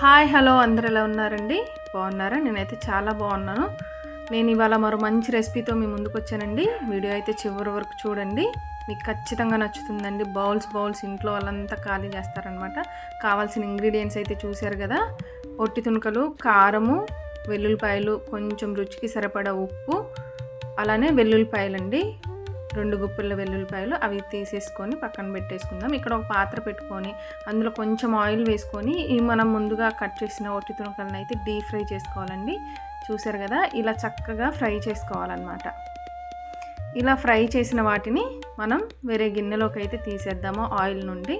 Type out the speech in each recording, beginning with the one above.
Hi hello అందరు ఎలా ఉన్నారండి? బాగున్నారా? నేనైతే చాలా బాగున్నాను. నేను ఇవాళ మరో మంచి రెసిపీతో మీ ముందుకు వచ్చానండి వీడియో అయితే చివరి వరకు చూడండి. మీకు ఖచ్చితంగా నచ్చుతుందండి. బౌల్స్ బౌల్స్ ఇంట్లో వాళ్ళంతా ఖాళీ చేస్తారనమాట. కావాల్సిన ఇంగ్రీడియంట్స్ అయితే చూశారు కదా? ఒట్టి తుణుకలు కారము వెల్లుల్లిపాయలు కొంచెం రుచికి సరిపడా ఉప్పు అలానే వెల్లుల్లిపాయలండి. రెండు గుప్పిళ్ళ వెల్లుల్లిపాయలు అవి తీసేసుకొని పక్కన పెట్టేసుకుందాం. ఇక్కడ ఒక పాత్ర పెట్టుకొని అందులో కొంచెం ఆయిల్ వేసుకొని ఈ మనం ముందుగా కట్ చేసిన ఒట్టి తుణుకలను అయితే డీప్ ఫ్రై చేసుకోవాలండి. చూసారు కదా? ఇలా చక్కగా ఫ్రై చేసుకోవాలన్నమాట. ఇలా ఫ్రై చేసిన వాటిని మనం వేరే గిన్నెలోకి అయితే తీసేద్దాము ఆయిల్ నుండి.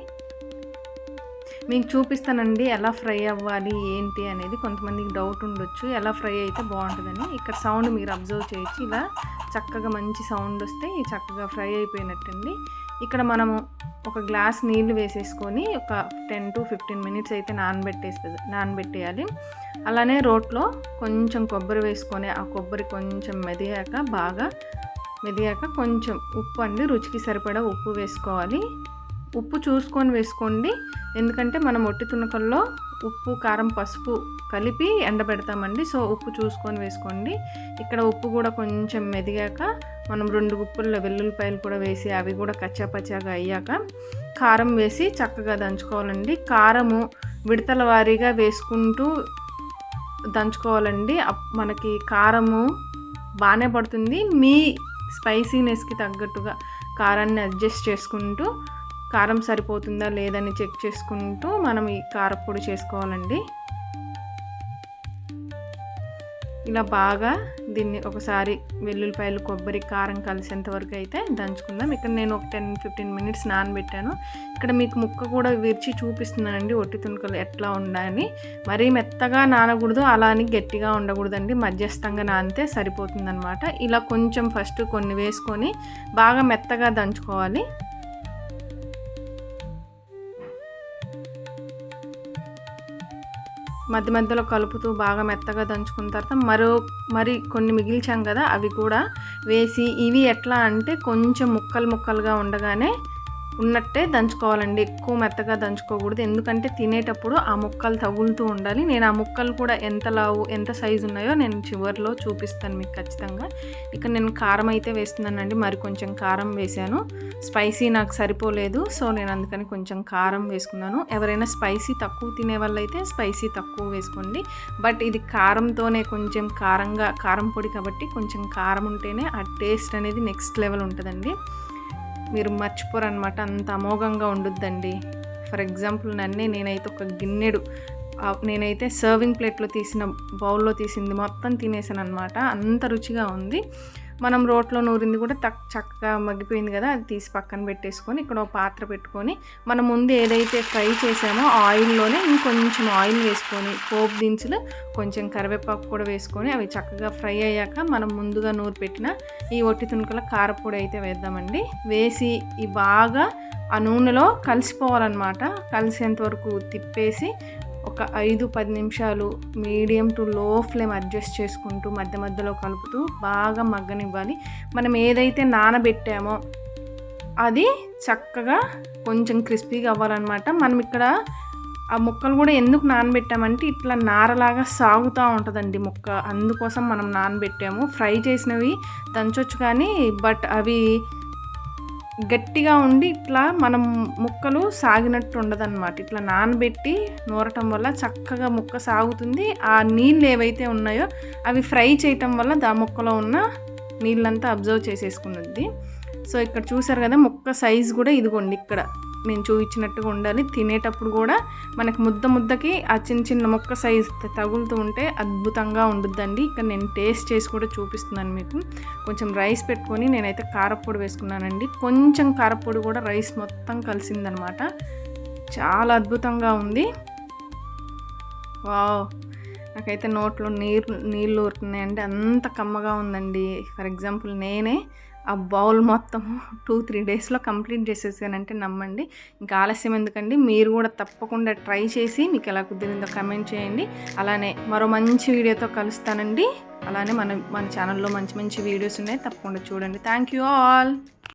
మీకు చూపిస్తానండి ఎలా ఫ్రై అవ్వాలి ఏంటి అనేది. కొంతమందికి డౌట్ ఉండొచ్చు. ఎలా ఫ్రై అయితే బాగుంటుందని ఇక్కడ సౌండ్ మీరు అబ్జర్వ్ చేయొచ్చు. ఇలా చక్కగా మంచి సౌండ్ వస్తే చక్కగా ఫ్రై అయిపోయినట్టండి. ఇక్కడ మనము ఒక గ్లాస్ నీళ్ళు వేసేసుకొని ఒక టెన్ టు ఫిఫ్టీన్ మినిట్స్ అయితే నానబెట్టేస్తుంది నానబెట్టేయాలి. అలానే రోట్లో కొంచెం కొబ్బరి వేసుకొని ఆ కొబ్బరి కొంచెం మెదిగాక బాగా మెదిగాక కొంచెం ఉప్పు అండి రుచికి సరిపడా ఉప్పు వేసుకోవాలి. ఉప్పు చూసుకొని వేసుకోండి. ఎందుకంటే మనం ఒట్టి తునకల్లో ఉప్పు కారం పసుపు కలిపి ఎండబెడతామండి. సో ఉప్పు చూసుకొని వేసుకోండి. ఇక్కడ ఉప్పు కూడా కొంచెం మెదిగాక మనం రెండు ఉప్పుల్లో వెల్లుల్లిపాయలు కూడా వేసి అవి కూడా కచ్చాపచ్చాగా అయ్యాక కారం వేసి చక్కగా దంచుకోవాలండి. కారము విడతల వారీగా వేసుకుంటూ దంచుకోవాలండి. మనకి కారము బాగానే పడుతుంది. మీ స్పైసీనెస్కి తగ్గట్టుగా కారాన్ని అడ్జస్ట్ చేసుకుంటూ కారం సరిపోతుందా లేదని చెక్ చేసుకుంటూ మనం ఈ కారపొడి చేసుకోవాలండి. ఇలా బాగా దీన్ని ఒకసారి వెల్లుల్లిపాయలు కొబ్బరి కారం కలిసేంత వరకు అయితే దంచుకుందాం. ఇక్కడ నేను ఒక టెన్ ఫిఫ్టీన్ మినిట్స్ నానబెట్టాను. ఇక్కడ మీకు ముక్క కూడా విరిచి చూపిస్తున్నానండి ఒట్టి తుణుకలు ఎట్లా ఉండాలని మరీ మెత్తగా నానకూడదు అలా అని గట్టిగా ఉండకూడదండి. మధ్యస్థంగా నానితే సరిపోతుందనమాట ఇలా కొంచెం ఫస్ట్ కొన్ని వేసుకొని బాగా మెత్తగా దంచుకోవాలి. మధ్య మధ్యలో కలుపుతూ బాగా మెత్తగా దంచుకున్న తర్వాత మరో మరి కొన్ని మిగిల్చాం కదా అవి కూడా వేసి ఇవి ఎట్లా అంటే కొంచెం ముక్కలు ముక్కలుగా ఉండగానే ఉన్నట్టే దంచుకోవాలండి. ఎక్కువ మెత్తగా దంచుకోకూడదు. ఎందుకంటే తినేటప్పుడు ఆ ముక్కలు తగులుతూ ఉండాలి. నేను ఆ ముక్కలు కూడా ఎంత లావు ఎంత సైజు ఉన్నాయో నేను చివరిలో చూపిస్తాను మీకు ఖచ్చితంగా. ఇక్కడ నేను కారం అయితే వేస్తున్నానండి. మరి కొంచెం కారం వేసాను స్పైసీ నాకు సరిపోలేదు. సో నేను అందుకని కొంచెం కారం వేసుకున్నాను. ఎవరైనా స్పైసీ తక్కువ తినే వాళ్ళైతే స్పైసీ తక్కువ వేసుకోండి. బట్ ఇది కారంతోనే కొంచెం కారంగా కారం పొడి కాబట్టి కొంచెం కారం ఉంటేనే ఆ టేస్ట్ అనేది నెక్స్ట్ లెవెల్ ఉంటుందండి. మీరు మర్చిపోరనమాట అంత అమోఘంగా ఉండుద్దండి. ఫర్ ఎగ్జాంపుల్ నన్నే నేనైతే ఒక గిన్నెడు నేనైతే సర్వింగ్ ప్లేట్లో తీసిన బౌల్లో తీసింది మొత్తం తినేసాను అనమాట అంత రుచిగా ఉంది. మనం రోట్లో నూరింది కూడా తక్ చక్కగా మగ్గిపోయింది కదా అది తీసి పక్కన పెట్టేసుకొని ఇక్కడ ఒక పాత్ర పెట్టుకొని మనం ముందు ఏదైతే ఫ్రై చేసామో ఆయిల్లోనే ఇంకొంచెం ఆయిల్ వేసుకొని పోపు దినుసులు కొంచెం కరివేపాకు కూడా వేసుకొని అవి చక్కగా ఫ్రై అయ్యాక మనం ముందుగా నూరు పెట్టిన ఈ ఒట్టి తుణుకల కారపొడి అయితే వేద్దామండి. వేసి ఈ బాగా ఆ నూనెలో కలిసిపోవాలన్నమాట. కలిసేంత వరకు తిప్పేసి ఒక ఐదు పది నిమిషాలు medium to low flame adjust చేసుకుంటూ మధ్య మధ్యలో కలుపుతూ బాగా మగ్గనివ్వాలి. మనం ఏదైతే నానబెట్టామో అది చక్కగా కొంచెం క్రిస్పీగా అవ్వాలన్నమాట. మనం ఇక్కడ ఆ ముక్కలు కూడా ఎందుకు నానబెట్టామంటే ఇట్లా నారలాగా సాగుతూ ఉంటుందండి ముక్క. అందుకోసం మనం నానబెట్టాము. ఫ్రై చేసినవి దంచొచ్చు కానీ బట్ అవి గట్టిగా ఉండి ఇట్లా మనం ముక్కలు సాగినట్టు ఉండదన్నమాట. ఇట్లా నానబెట్టి నూరటం వల్ల చక్కగా ముక్క సాగుతుంది. ఆ నీళ్ళు ఏవైతే ఉన్నాయో అవి ఫ్రై చేయటం వల్ల దా ముక్కలో ఉన్న నీళ్ళంతా అబ్జర్వ్ చేసేసుకున్నది. సో ఇక్కడ చూసారు కదా ముక్క సైజ్ కూడా ఇదిగోండి ఇక్కడ. నేను చూపించినట్టుగా ఉండాలి. తినేటప్పుడు కూడా మనకు ముద్ద ముద్దకి ఆ చిన్న చిన్న మొక్క సైజ్ తగులుతూ ఉంటే అద్భుతంగా ఉండుద్దండి. ఇక్కడ నేను టేస్ట్ చేసి కూడా చూపిస్తున్నాను మీకు. కొంచెం రైస్ పెట్టుకొని నేనైతే కారపొడి వేసుకున్నానండి. కొంచెం కారపొడి కూడా రైస్ మొత్తం కలిసిందనమాట. చాలా అద్భుతంగా ఉంది. వావ్! నాకైతే నోట్లో నీరు నీళ్ళు ఊరుతున్నాయండి. అంత కమ్మగా ఉందండి. ఫర్ ఎగ్జాంపుల్ నేనే ఆ బౌల్ మొత్తం టూ త్రీ డేస్లో కంప్లీట్ చేసేసానంటే నమ్మండి. ఇంకా ఆలస్యం ఎందుకండి? మీరు కూడా తప్పకుండా ట్రై చేసి మీకు ఎలా కుదిరిందో కమెంట్ చేయండి. అలానే మరో మంచి వీడియోతో కలుస్తానండి. అలానే మన మన ఛానల్లో మంచి మంచి వీడియోస్ ఉన్నాయి. తప్పకుండా చూడండి. Thank you all.